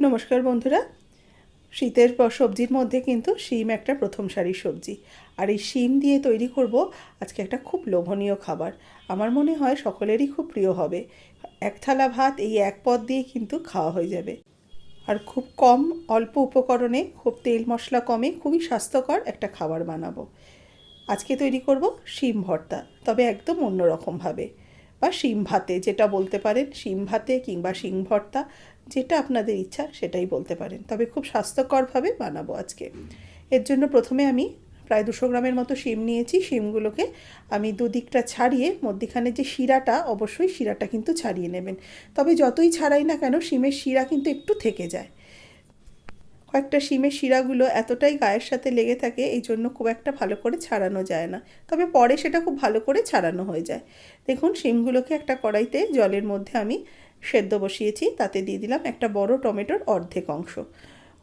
নমস্কার বন্ধুরা। শীতের প- সবজির মধ্যে কিন্তু শিম একটা প্রথম সারির সবজি। আর এই শিম দিয়ে তৈরি করব আজকে একটা খুব লোভনীয় খাবার। আমার মনে হয় সকলেরই খুব প্রিয় হবে। এক থালা ভাত এই এক পদ দিয়ে কিন্তু খাওয়া হয়ে যাবে। আর খুব কম অল্প উপকরণে খুব তেল মশলা কমে খুবই স্বাস্থ্যকর একটা খাবার বানাবো। আজকে তৈরি করব শিম ভর্তা, তবে একদম অন্যরকমভাবে বা শিম ভাতে যেটা বলতে পারেন, শিম ভাতে কিংবা শিম ভর্তা যেটা আপনাদের ইচ্ছা সেটাই বলতে পারেন। তবে খুব স্বাস্থ্যকরভাবে বানাবো আজকে। এর জন্য প্রথমে আমি প্রায় দুশো গ্রামের মতো শিম নিয়েছি। শিমগুলোকে আমি দুদিকটা ছাড়িয়ে, মধ্যিখানে যে শিরাটা, অবশ্যই শিরাটা কিন্তু ছাড়িয়ে নেবেন। তবে যতই ছাড়াই না কেন, শিমের শিরা কিন্তু একটু থেকে যায়। কয়েকটা শিমের শিরাগুলো এতটাই গায়ের সাথে লেগে থাকে, এই জন্য খুব একটা ভালো করে ছাড়ানো যায় না। তবে পরে সেটা খুব ভালো করে ছাড়ানো হয়ে যায়। দেখুন, শিমগুলোকে একটা কড়াইতে জলের মধ্যে আমি সেদ্ধ বসিয়েছি, তাতে দিয়ে দিলাম একটা বড় টমেটোর অর্ধেক অংশ।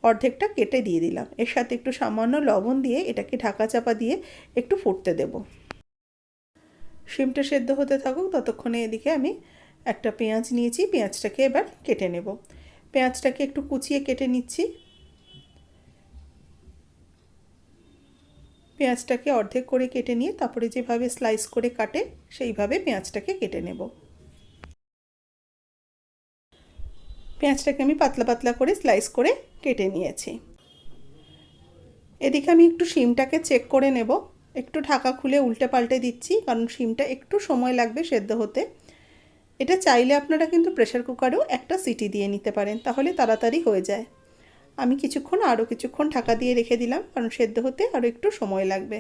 অর্ধেকটা কেটে দিয়ে দিলাম। এর সাথে একটু সামান্য লবণ দিয়ে এটাকে ঢাকা চাপা দিয়ে একটু ফুটতে দেব। শিমটা সেদ্ধ হতে থাকুক, ততক্ষণে এদিকে আমি একটা পেঁয়াজ নিয়েছি, পেঁয়াজটাকে এবার কেটে নেব। পেঁয়াজটাকে একটু কুচিয়ে কেটে নিচ্ছি। পেঁয়াজটাকে অর্ধেক করে কেটে নিয়ে তারপরে যেভাবে স্লাইস করে কাটে, সেইভাবে পেঁয়াজটাকে কেটে নেব। পেঁয়াজটাকে আমি পাতলা পাতলা করে স্লাইস করে কেটে নিয়েছি। এদিকে আমি একটু শিমটাকে চেক করে নেব। একটু ঢাকা খুলে উল্টে পাল্টে দিচ্ছি, কারণ শিমটা একটু সময় লাগবে সেদ্ধ হতে। এটা চাইলে আপনারা কিন্তু প্রেশার কুকারেও একটা সিটি দিয়ে নিতে পারেন, তাহলে তাড়াতাড়ি হয়ে যায়। আমি কিছুক্ষণ, আরও কিছুক্ষণ ঢাকা দিয়ে রেখে দিলাম, কারণ সেদ্ধ হতে আরও একটু সময় লাগবে।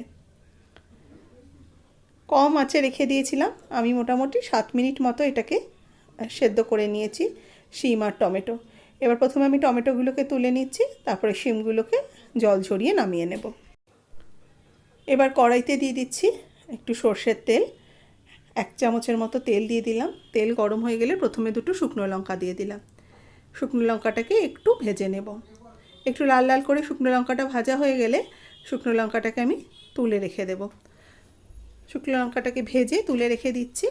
কম আঁচে রেখে দিয়েছিলাম। আমি মোটামুটি সাত মিনিট মতো এটাকে সেদ্ধ করে নিয়েছি। শিম আর টমেটো। এবার প্রথমে আমি টমেটোগুলোকে তুলে নিচ্ছি, তারপরে শিমগুলোকে জল ঝরিয়ে নামিয়ে নেব। এবার কড়াইতে দিয়ে দিচ্ছি একটু সর্ষের তেল। এক চামচের মতো তেল দিয়ে দিলাম। তেল গরম হয়ে গেলে প্রথমে দুটো শুকনো লঙ্কা দিয়ে দিলাম। শুকনো লঙ্কাটাকে একটু ভেজে নেব। একটু লাল লাল করে শুকনো লঙ্কাটা ভাজা হয়ে গেলে শুকনো লঙ্কাটাকে আমি তুলে রেখে দেব। শুকনো লঙ্কাটাকে ভেজে তুলে রেখে দিচ্ছি।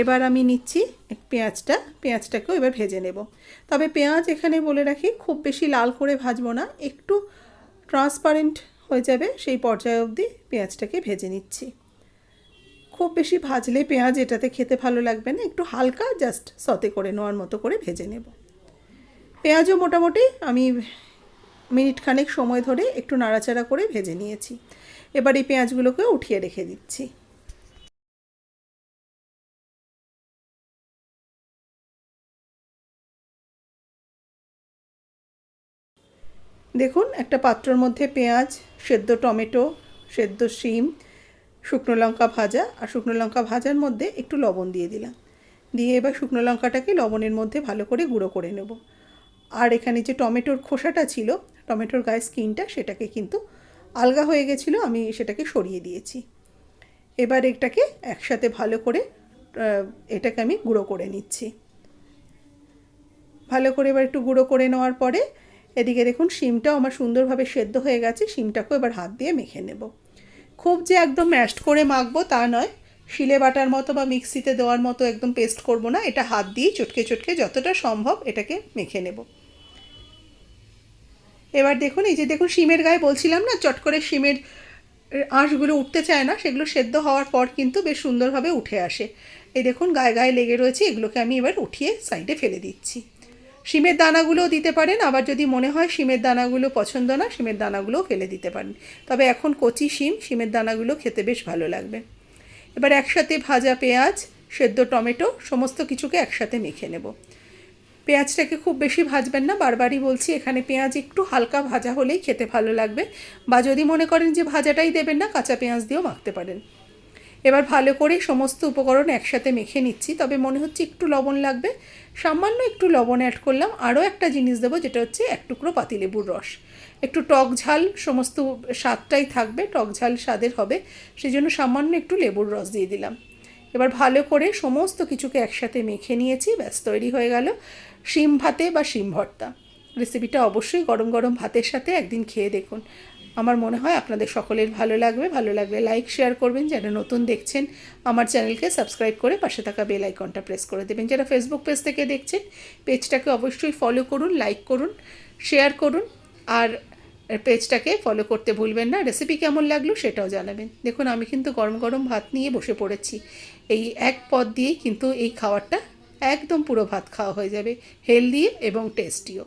এবার আমি নিচ্ছি পেঁয়াজটা, পেঁয়াজটাকেও এবার ভেজে নেব। তবে পেঁয়াজ এখানে বলে রাখি, খুব বেশি লাল করে ভাজবো না, একটু ট্রান্সপারেন্ট হয়ে যাবে, সেই পর্যায়ে অবধি পেঁয়াজটাকে ভেজে নিচ্ছি। খুব বেশি ভাজলে পেঁয়াজ এটাতে খেতে ভালো লাগবে না, একটু হালকা জাস্ট সতে করে নেওয়ার মতো করে ভেজে নেব। পেঁয়াজও মোটামুটি আমি মিনিট খানেক সময় ধরে একটু নাড়াচাড়া করে ভেজে নিয়েছি। এবার এই পেঁয়াজগুলোকে উঠিয়ে রেখে দিচ্ছি। দেখুন, একটা পাত্রর মধ্যে পেঁয়াজ, সেদ্ধ টমেটো, সেদ্ধ শিম, শুকনো লঙ্কা ভাজা আর শুকনো লঙ্কা ভাজার মধ্যে একটু লবণ দিয়ে দিলাম। দিয়ে এবার শুকনো লঙ্কাটাকে লবণের মধ্যে ভালো করে গুঁড়ো করে নেব। আর এখানে যে টমেটোর খোসাটা ছিল, টমেটোর গায়ে স্কিনটা সেটাকে কিন্তু আলগা হয়ে গেছিল, আমি সেটাকে সরিয়ে দিয়েছি। এবার এটাকে একসাথে ভালো করে এটাকে আমি গুঁড়ো করে নিচ্ছি। ভালো করে এবার একটু গুঁড়ো করে নেওয়ার পরে এদিকে দেখুন, শিমটাও আমার সুন্দরভাবে সেদ্ধ হয়ে গেছে, শিমটাকেও এবার হাত দিয়ে মেখে নেব। খুব যে একদম ম্যাশড করে মাখবো তা নয়, শিলে বাটার মতো বা মিক্সিতে দেওয়ার মতো একদম পেস্ট করব না, এটা হাত দিয়েই চটকে চটকে যতটা সম্ভব এটাকে মেখে নেব। এবার দেখুন, এই যে দেখুন, শিমের গায়ে বলছিলাম না, চট করে শিমের আঁশগুলো উঠতে চায় না, সেগুলো সেদ্ধ হওয়ার পর কিন্তু বেশ সুন্দরভাবে উঠে আসে। এই দেখুন, গায়ে গায়ে লেগে রয়েছে, এগুলোকে আমি এবার উঠিয়ে সাইডে ফেলে দিচ্ছি। শিমের দানাগুলোও দিতে পারেন, আবার যদি মনে হয় শিমের দানাগুলো পছন্দ না, শিমের দানাগুলোও ফেলে দিতে পারেন। তবে এখন কচি শিম, শিমের দানাগুলো খেতে বেশ ভালো লাগবে। এবার একসাথে ভাজা পেঁয়াজ, সেদ্ধ টমেটো, সমস্ত কিছুকে একসাথে মেখে নেব। পেঁয়াজটাকে খুব বেশি ভাজবেন না, বারবারই বলছি, এখানে পেঁয়াজ একটু হালকা ভাজা হলেই খেতে ভালো লাগবে। বা যদি মনে করেন যে ভাজাটাই দেবেন না, কাঁচা পেঁয়াজ দিয়েও মাখতে পারেন। এবার ভালো করে সমস্ত উপকরণ একসাথে মেখে নিচ্ছি। তবে মনে হচ্ছে একটু লবণ লাগবে। সামান্য একটু লবণ অ্যাড করলাম। আরও একটা জিনিস দেবো, যেটা হচ্ছে এক টুকরো পাতিলেবুর রস। একটু টক ঝাল, সমস্ত স্বাদটাই থাকবে, টক ঝাল স্বাদের হবে। সেই জন্য সামান্য একটু লেবুর রস দিয়ে দিলাম। এবার ভালো করে সমস্ত কিছুকে একসাথে মেখে নিয়েছি, ব্যাস তৈরি হয়ে গেল শিম ভাতে বা শিম ভর্তা। রেসিপিটা অবশ্যই গরম গরম ভাতের সাথে একদিন খেয়ে দেখুন। আমার মনে হয় আপনাদের সকলের ভালো লাগবে। ভালো লাগলে লাইক শেয়ার করবেন। যারা নতুন দেখছেন, আমার চ্যানেলকে সাবস্ক্রাইব করে পাশে থাকা বেল আইকনটা প্রেস করে দেবেন। যারা ফেসবুক পেজ থেকে দেখছেন পেজটাকে অবশ্যই ফলো করুন লাইক করুন শেয়ার করুন। আর পেজটাকে ফলো করতে ভুলবেন না। রেসিপি কেমন লাগল সেটাও জানাবেন। দেখুন, আমি কিন্তু গরম গরম ভাত নিয়ে বসে পড়েছি। এই এক পদ দিয়েই কিন্তু এই খাবারটা একদম পুরো ভাত খাওয়া হয়ে যাবে। হেলদি এবং টেস্টিও